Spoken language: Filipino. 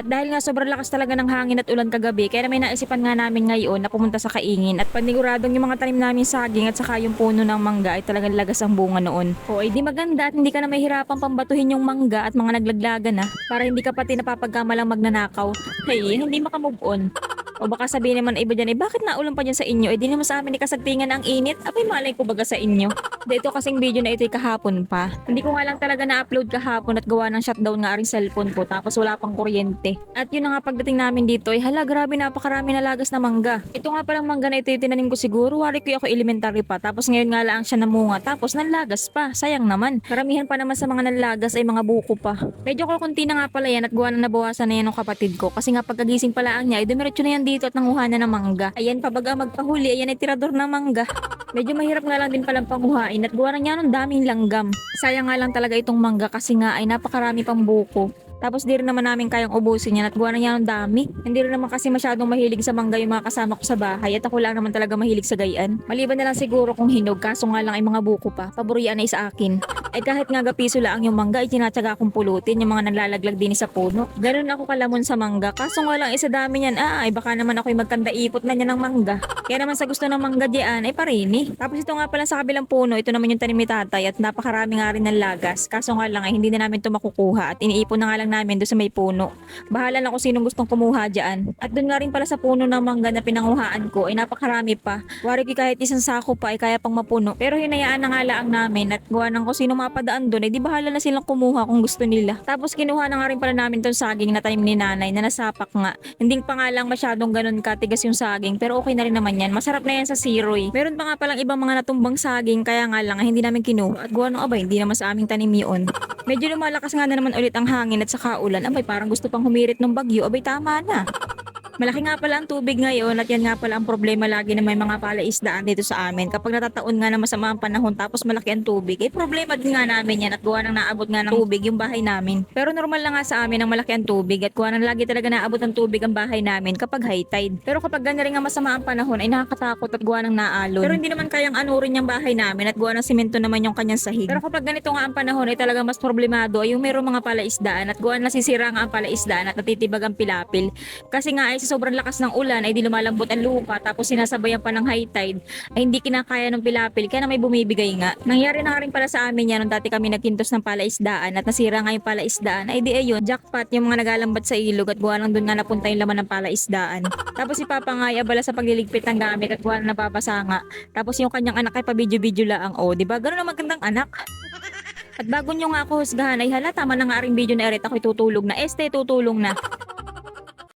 At dahil nga sobrang lakas talaga ng hangin at ulan kagabi, kaya may naisipan nga namin ngayon na pumunta sa kaingin at paniguradong yung mga tanim namin saging at saka yung puno ng mangga ay talagang lagas ang bunga noon. O ay di maganda at hindi ka na mahirapan pambatuhin yung mangga at mga naglaglagan na para hindi ka pati napapagkamalang magnanakaw. Hey, hindi makamove on. O baka sabihin naman iba dyan, eh bakit naulan pa dyan sa inyo? Eh di naman sa amin ikasagtingan ang init. Abay malay ko baga sa inyo. Dito kasing video na ito kahapon pa. Hindi ko nga lang talaga na-upload kahapon at gawa ng shutdown nga rin cellphone ko tapos wala pang kuryente. At yun na nga pagdating namin dito ay hala grabe napakarami na lagas na mangga. Ito nga palang mangga na ito tinanim ko siguro. Wari ko ako elementary pa tapos ngayon nga lang siya namunga tapos nanlagas pa. Sayang naman. Karamihan pa naman sa mga nanlagas ay mga buko pa. Medyo kukunti na nga pala yan at gawa na nabawasan na yan ng kapatid ko kasi nga pagkagising pala ang niya ay dumiretso na yan dito at nanguha na ng mangga. Ayan pabaga magpahuli ayan ay tirador ng mangga. Medyo mahirap nga lang din palang panguhain at gawa niya ng daming langgam. Sayang nga lang talaga itong mangga kasi nga ay napakarami pang buko. Tapos di rin naman namin kayang ubusin yan at gawa na niya ng dami. Hindi rin naman kasi masyadong mahilig sa mangga yung mga kasama ko sa bahay at ako lang naman talaga mahilig sa gayan. Maliban na lang siguro kung hinog kaso nga lang ay mga buko pa. Paborian ay sa akin. Ay kahit nga gapiso lang yung mangga ay akong pulutin yung mga nalalaglag din sa puno. Ganun ako kalamon sa mangga. Kaso nga lang isa dami niyan. Ah, ay baka naman ako'y magkanda ipot na niya ng mangga. Kaya naman sa gusto ng mangga diyan ay parini. Tapos ito nga pala sa kabilang puno, ito naman yung tanim ni tatay at napakarami nga rin ng lagas. Kaso nga lang ay hindi na namin ito makukuha at iniipon na nga lang namin doon sa may puno. Bahala na kung sinong gustong kumuha diyan. At doon nga rin pala sa puno ng mangga na pinanguhaan ko ay napakarami pa. Wari kahit isang sako pa ay kaya pang mapuno. Pero hinayaan na nga lang namin at gawa ng kung sino mapadaan doon ay di bahala na silang kumuha kung gusto nila. Tapos kinuha na nga rin pala namin tong saging na tanim ni nanay na nasapak nga. Hindi pa nga lang masyadong ganun katigas yung saging pero okay na rin naman yan. Masarap na yan sa siroy. Meron pa nga palang ibang mga natumbang saging kaya nga lang ay hindi namin kinuha. At gawa ng abay, hindi naman sa aming tanim yun. Medyo lumalakas nga na naman ulit ang hangin at saka ulan. Abay, parang gusto pang humirit ng bagyo. Abay, tama na. Malaki nga pala ang tubig ngayon at yan nga pala ang problema lagi na may mga palaisdaan dito sa amin. Kapag natataon nga na masama ang panahon tapos malaki ang tubig, eh problema din nga namin yan at gawa ng naabot nga ng tubig yung bahay namin. Pero normal lang nga sa amin ang malaki ang tubig at gawa ng lagi talaga naabot ng tubig ang bahay namin kapag high tide. Pero kapag ganyan rin nga masama ang panahon ay nakakatakot at gawa ng naalon. Pero hindi naman kayang anurin yung bahay namin at gawa ng simento naman yung kanyang sahig. Pero kapag ganito nga ang panahon ay talaga mas problemado ay yung mayroong mga palaisdaan at gawa na nasisira nga ang palaisdaan at natitibag ang pilapil. Kasi nga ay sobrang lakas ng ulan ay di lumalambot ang lupa tapos sinasabayan pa ng high tide ay hindi kinakaya ng pilapil kaya na may bumibigay nga. Nangyari na nga rin pala sa amin yan nung dati kami nagkintos ng palaisdaan at nasira nga yung palaisdaan ay di ayun jackpot yung mga nagalambat sa ilog at gawa lang doon nga napunta yung laman ng palaisdaan. Tapos si Papa nga ay abala sa pagliligpit ng gamit at gawa na nababasa nga. Tapos yung kanyang anak ay pabidyo-bidyo lang. O, di ba? Ganun ang magandang anak. At bago nyo nga ako husgahan ay hala tama na nga ring video na erit ako'y tutulog na. Este tutulong na.